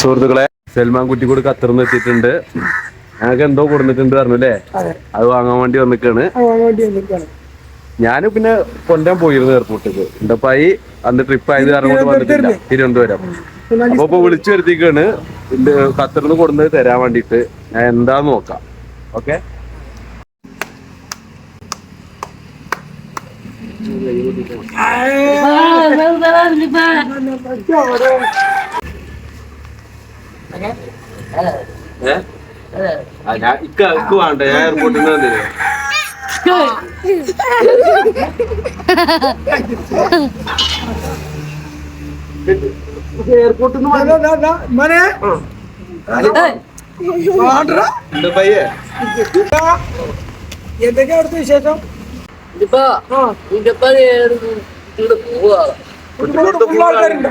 സുഹൃത്തുക്കളെ സൽമാൻ കുറ്റിക്കൂട് ഖത്തറിന്ന് എത്തിയിട്ടുണ്ട്. ഞങ്ങൾക്ക് എന്തോ കൊടുത്തിട്ടുണ്ട് പറഞ്ഞു അല്ലേ? അതെ. വാങ്ങാൻ വേണ്ടി വന്നിക്കാണ്. ആ ഞാൻ പിന്നെ കൊല്ലം പോയിരുന്നു എയർപോർട്ടിക്ക് എന്തപ്പായി അന്ന് ട്രിപ്പ് ആയത് കാരണം കൊണ്ട് വന്നിട്ടില്ല. തിരുവനന്തപുരം. അപ്പൊ ഇപ്പൊ വിളിച്ചു വരുത്തിക്കാണ്. ഖത്തറിന്ന് കൊടുന്നത് തരാൻ വേണ്ടിട്ട് ഞാൻ എന്താന്ന് നോക്കാം. ഓക്കെ? ഞാൻ ഇക്ക ഇക്ക് വേണ്ട ഞാൻ എയർപോർട്ടിൽ നിന്ന് വന്നിരുന്നു എയർപോർട്ടിൽ നിന്ന് പയ്യേ? എന്തൊക്കെയാ അവിടുത്തെ വിശേഷം? ഇതിപ്പോ ഇതിപ്പോ ഇവിടെ പോവാ. full ആൾക്കാരുണ്ടോ.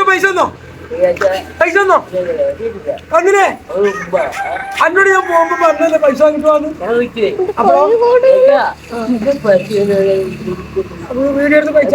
പൈസ പൈസ അങ്ങനെ അന്നോട് ഞാൻ പോകുമ്പോ പറഞ്ഞത് പൈസ അപ്പൊ വീഡിയോ എടുത്ത് പൈസ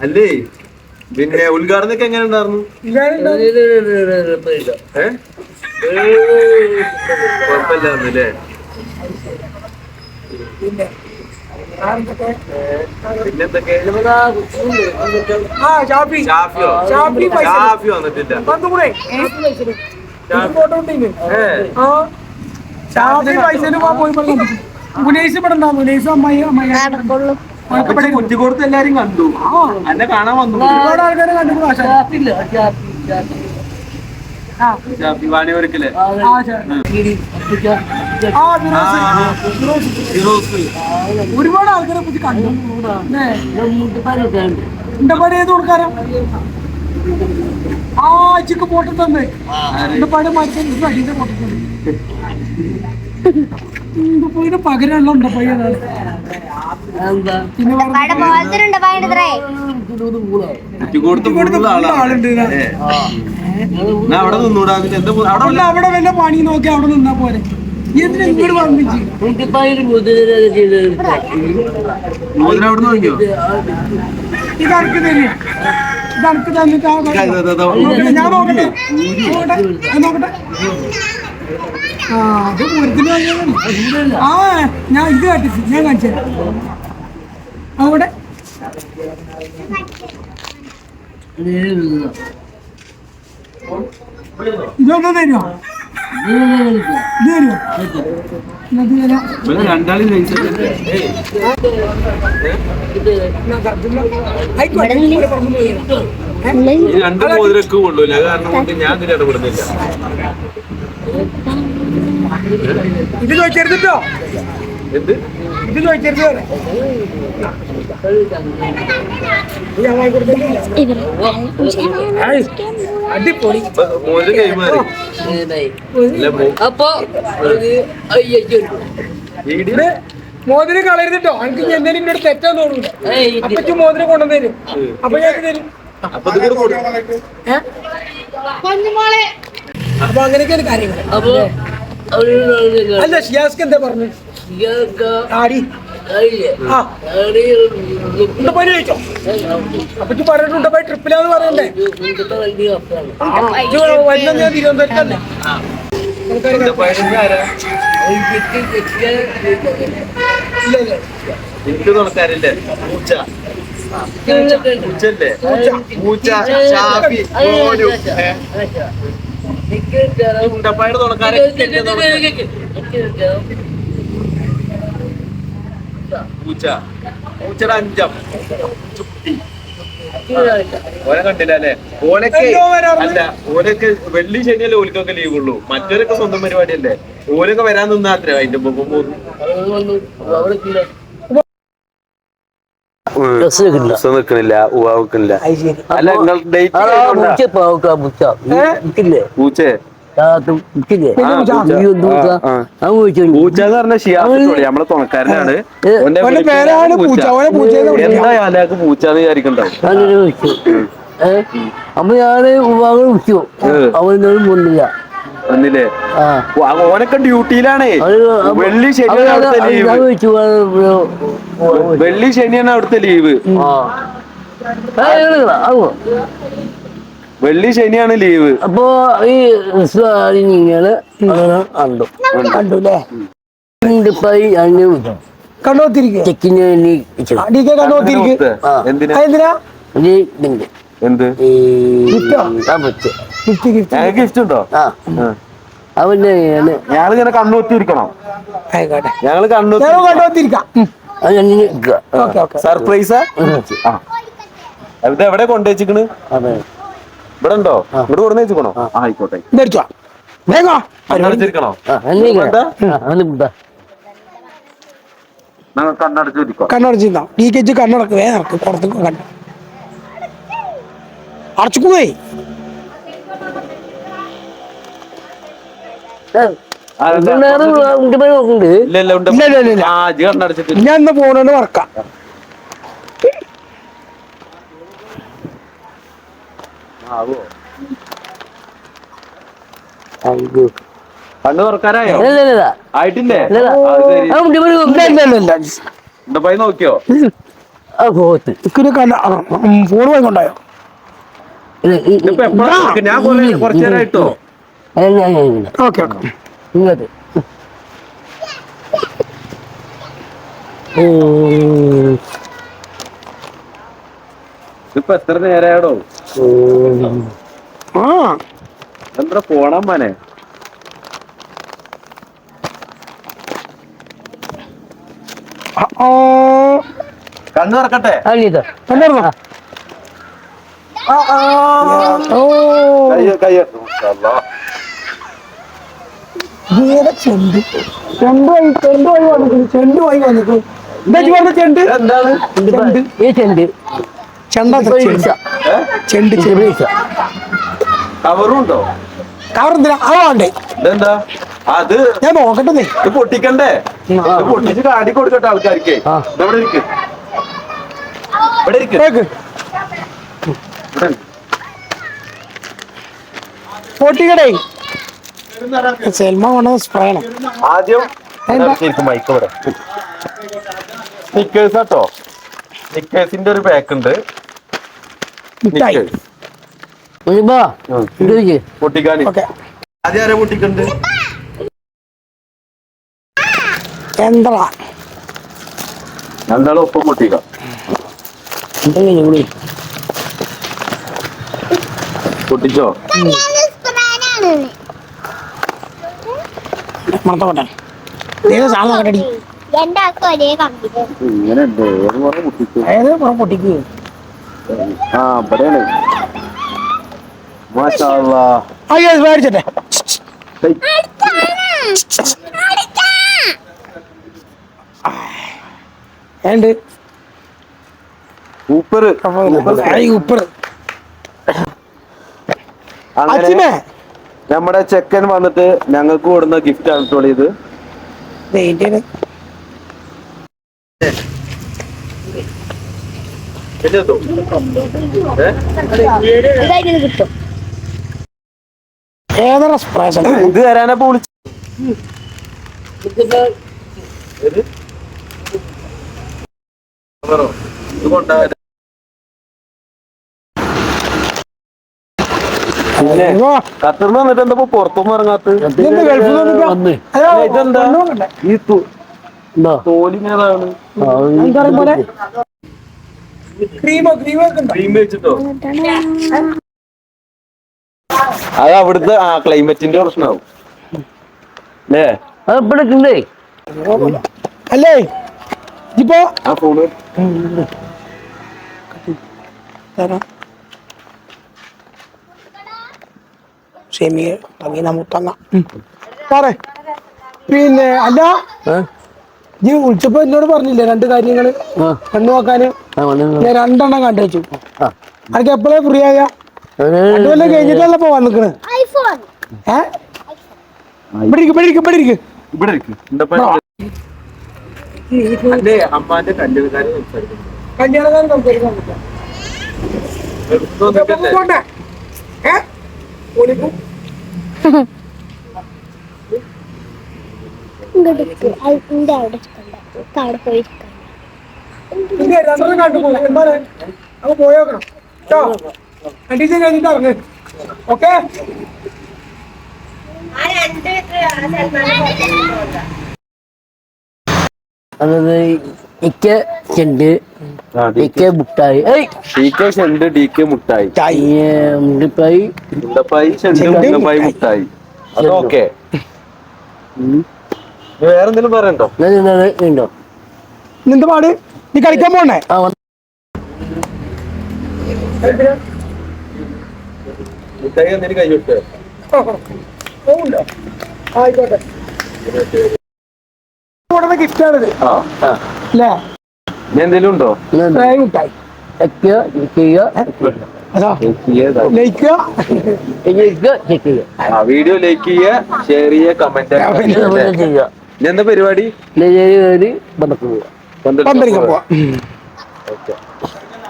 അല്ലേ പിന്നെ ഉദ്ഘാടനമൊക്കെ എങ്ങനെ ഉണ്ടായിരുന്നു അല്ലേ പിന്നെ ഷാഫി. വന്നിട്ടില്ല. ഷാഫി മുനേസ് ഇവിടെ ഉണ്ടാവും മുനേസ് അമ്മായി അമ്മായി കുറ്റിക്കോടത്ത് എല്ലാരും കണ്ടു. എന്നെ കാണാൻ വന്നു. ഒരുപാട് ആൾക്കാരെ കണ്ടു ഒരുപാട് ആൾക്കാരെ പറ്റി കണ്ടു. പണി ഏത് കൊടുക്കാരാ ആ ചിക്ക് പോട്ട് തന്നെ. പണി മാറ്റി? അടിയുടെ പോട്ട് ഉണ്ട് പയ്യനാണ് പിന്നെ. ആളുണ്ട് അവിടെ നിന്നൂടാ. പിന്നെ എന്താ അവിടെ അവിടെ വല്ല പണി നോക്കി അവിടെ നിന്നാ പോരെ. എന്തിനാ ഇങ്ങോട്ട് വന്നിച്ച് മോതിരം അവിടെ നിന്ന് വാങ്ങിയോ? ഇത് അനക്ക് തരിക ഇത് അനക്ക് തന്നിട്ട് ഞാൻ നോക്കട്ടെ. നോക്കട്ടെ. നോക്കട്ടെ. ആ അത് പൂരത്തിന് ആ ഞാൻ ഇത് കാട്ടിച്ചു ഞാൻ കാണിച്ചു അവിടെ. ഇതൊന്നും തരുമോ ഇത് തരുമോ ഇത് തരാം രണ്ട് മോതിരക്ക് കൊള്ളൂല കാരണം കൊണ്ട് ഞാൻ ഇതിൽ ഇടപെടുന്നില്ല. ഇത് ചോദിച്ചെടുത്തിട്ടോ എന്ത്? അടിപൊളി. കൈമാറി അപ്പൊ മോതിരം കളയരുതിട്ടോ. എനിക്ക് എന്തെങ്കിലും ഇങ്ങോട്ട് തെറ്റാന്ന് തോന്നുന്നു അപ്പച്ചു മോതിരം കൊണ്ടുവന്നേരും. അപ്പൊ ഞാൻ തരും? അപ്പൊ അങ്ങനെയൊക്കെയാണ് കാര്യങ്ങൾ അപ്പൊ അല്ല? ഷിയാസ്ക്ക് എന്താ പറഞ്ഞു അപ്പച്ചു പറഞ്ഞിട്ടുണ്ട് ട്രിപ്പിലാന്ന് പറയണ്ടേ? വരുന്ന ഞാൻ ഇല്ല ഇല്ല. എനിക്ക് തുണക്കാരില്ലേ പൂച്ച. പൂച്ചല്ലേ? പൂച്ച. ഷാഫി മോനു. എന്റെ തുണക്കാര്. പൂച്ച. പൂച്ചയുടെ അഞ്ചം. ചുട്ടി ഓനെ കണ്ടില്ല അല്ലെ? ഓനൊക്കെ അല്ല ഓനൊക്കെ വെള്ളി ശനിയല്ലേ ഓലിക്കൊക്കെ ലീവ് ഉള്ളൂ. മറ്റവരൊക്കെ സ്വന്തം പരിപാടിയല്ലേ? ഓലൊക്കെ വരാൻ നിന്നാ അത്ര. അതിന്റെ മുമ്പ് നിക്കണില്ല ഉവ നിക്കണില്ല അല്ല നിങ്ങൾ ഡേറ്റ് പൂച്ചേ തുണക്കാരനാണ്. എന്തായാലും പൂച്ചാന്ന് വിചാരിക്കണ്ടാവും അപ്പൊ ഞാൻ വിളിച്ചു. അവനൊന്നും കൊണ്ടില്ല ഓനൊക്കെ ഡ്യൂട്ടിയിലാണേ. വെള്ളി ശനിയാണ് അവിടുത്തെ ലീവ്. വെള്ളി ശനിയാണ് അവിടുത്തെ ലീവ്? വെള്ളി ശനിയാണ് ലീവ്. അപ്പൊ ഈ നിങ്ങൾ കണ്ടു. കണ്ടു. അല്ലേ അവന്റെ കണ്ണൂത്തിരിക്കണം ഞാൻ കണ്ണോത്തിരിക്കാം സർപ്രൈസാ? ഇത് എവിടെ കൊണ്ടുവച്ചിക്കണ്? അതെ. ഇവിടെ ഉണ്ടോ ഇവിടെ വെച്ചിക്കണോ? ആ. ആയിക്കോട്ടെ. ധരിച്ചോ വേഗോ കണ്ണടച്ചിരിക്കണോ കണ്ണടച്ചിരിക്കോ കണ്ണടച്ചിരുന്നോ ഡി കെ ജി കണ്ണടക്ക്. വേഗം നടക്ക്. പുറത്തേക്ക് കണ്ണു. അടച്ചുക്കോയി ആ, ഇത്. നേരെ ഉണ്ടി പോയി നോക്കുന്നുണ്ട് ഇല്ല ഇല്ല ഉണ്ട് ഇല്ല, ഇല്ല, ഇല്ല, ഇല്ല. ആ ജി കണ്ണടച്ചിട്ട് ഞാൻ ഇന്ന് ഫോണോണ്ട് മറക്കാം ആവോ? അയ്യോ. കണ്ണു തുറക്കാരായോ ഇല്ല, ഇല്ല, ഇല്ല. ആയിട്ടില്ലേ? പോയി നോക്കിയോ? ഫോൺ പോയി കൊണ്ടായോ ഇല്ല, ഈ- ഈ- ഇതിപ്പോ എപ്പോഴാ ഞാൻ കുറച്ചു നേരമായിട്ടോ. Okay okay. ഇങ്ങോട്ട്. ഉം. ഇതിപ്പോ എത്ര നേരമായിടോ ഉം. ആ. എന്താ പോണം മനെ? കണ്ണു തുറക്കട്ടെ? ചെണ്ട് ചെണ്ട്? വഴി ചെണ്ട് വഴി വന്നിട്ട് ചെണ്ട് വഴി വന്നിട്ട് എന്താ ചെണ്ട്. എന്താണ് ചെണ്ട്. ഈ ചെണ്ട്. ചെണ്ട പൈസ ചെണ്ട് ഇത് ചെണ്ട് പൈസ കവറും ഉണ്ടോ കവർ എന്തിനാ ആ വേണ്ടേ. ഇതെന്താ? അത് ഞാൻ നോക്കട്ടെ നീ ഇത് പൊട്ടിക്കണ്ടേ? ഇത് പൊട്ടിച്ച് കാടി കൊടുക്കട്ടെ ആൾക്കാർക്ക്. ആ. ഇവിടെ ഇരിക്ക്. ഇവിടെ ഇരിക്ക്. കേക്ക്. ഇവിടെ ഇരിക്ക്. പൊട്ടിക്കടേ. സെൽമ കൊണ്ട സ്പ്രേ ആദ്യം മൈക്ക് ഇവിടെ. സ്നിക്കേഴ്സ് കേട്ടോ സ്നിക്കേഴ്സിന്റെ ഒരു പാക്ക് ഉണ്ട്. മിഠായി. Snickers. മുനിബാ ഇത് വെച്ച് പൊട്ടിക്കാൻ ഓക്കെ. ആദ്യം ആരെ പൊട്ടിക്കണ്ട്? എന്താ രണ്ടാളും ഒപ്പം പൊട്ടിക്കാം. പൊട്ടിച്ചോ? മണത്തോട്ടെ സാധനം പൊട്ടിക്കുക ആ ഇവിടെയാണ്. അയ്യോ. ഏണ്ട് അച്ഛനെ നമ്മുടെ ചെക്കൻ വന്നിട്ട് ഞങ്ങൾക്ക് കൊടുന്ന ഗിഫ്റ്റ് ആണ് ഇത്. കിട്ടും. ഇത് തരാനപ്പോ വിളിച്ചു ഖത്തറിന് വന്നിട്ട് എന്താ ഇപ്പൊ പുറത്തൊന്നും ഇറങ്ങാത്ത ഇതെന്താ? ഈ തു- ക്രീമോ ക്രീം വെച്ചിട്ടോ? അത് അവിടുത്തെ ആ ക്ലൈമറ്റിന്റെ പ്രശ്നമാവും അല്ലേ അത് ഇവിടെ ഉണ്ട് അല്ലേ? ഇപ്പോ? ആ ഫോണ് തരാം. ഷെമിയെ അങ്ങനെ മുത്തങ്ങ. പറ പിന്നെ അല്ല? നീ വിളിച്ചപ്പോ എന്നോട് പറഞ്ഞില്ലേ രണ്ട് കാര്യങ്ങൾ? കണ്ണു നോക്കാന്. ഞാൻ രണ്ടെണ്ണം കണ്ടു വെച്ചു ആ. അനക്ക് എപ്പോഴേ ഫ്രീ ആയ? അതുപോലെ കഴിഞ്ഞിട്ടല്ല ഇപ്പൊ വന്നിക്കണ്? ഐഫോൺ. ഏ? ഇവിടെ ഇരിക്കും ഇവിടെ ഇരിക്കും ഇവിടെ ഇരിക്കും. ഇവിടെ ഇരിക്ക്. പൈ അല്ലേ അമ്മാന്റെ കല്യാണക്കാരി സംസാരിക്കുന്നു. കല്യാണം സംസാരിക്കാൻ പറ്റില്ല വെറുതെ വന്നിട്ടല്ലേ? പോട്ടെ. ഏ? ഓടിക്കും ഇങ്ങോട്ട് അവിടെ അവിടെ പോയി ഇരിക്കണ്ട ഇല്ല രണ്ടെണ്ണം കണ്ടു പോകും എന്താണ്? അപ്പൊ പോയോക്കണം കേട്ടോ രണ്ടീസം കഴിഞ്ഞിട്ട് ഇറങ്ങ്. ഓക്കെ? അതായത് ഇക്ക ചെണ്ട്. ഇക്ക മുട്ടായി. ഏയ്! ഡി കെ ഡി കെ മുട്ടായി. മുണ്ടിപ്പായി. മുണ്ടപ്പായി ഉണ്ടപ്പായി മുട്ടായി. അതൊക്കെ വേറെന്തെങ്കിലും പറയണ്ടോ? ഉണ്ടോ നിന്റെ പാട്. നീ കളിക്കാൻ പോണേ? ആയിക്കോട്ടെ. അല്ലേ? എന്തെങ്കിലും ഉണ്ടോ? വീഡിയോ ലൈക്ക് ചെയ്യുക ഷെയർ ചെയ്യുക. കമന്റ് ചെയ്യുക എന്താ പരിപാടി? പോവാ.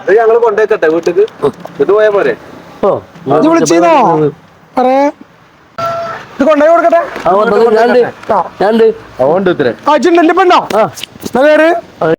അത് ഞങ്ങൾ കൊണ്ടുവയ്ക്കട്ടെ വീട്ടിക്ക്? ഇത് പോയാ പോരെ? ഓ. ഇത് വിളിച്ചീന്നോ? പറയേ. ഇത് കൊണ്ടുപോയി കൊടുക്കട്ടെ? ഞാൻ ഉണ്ട് ഇത്രേ. ആ പേര്?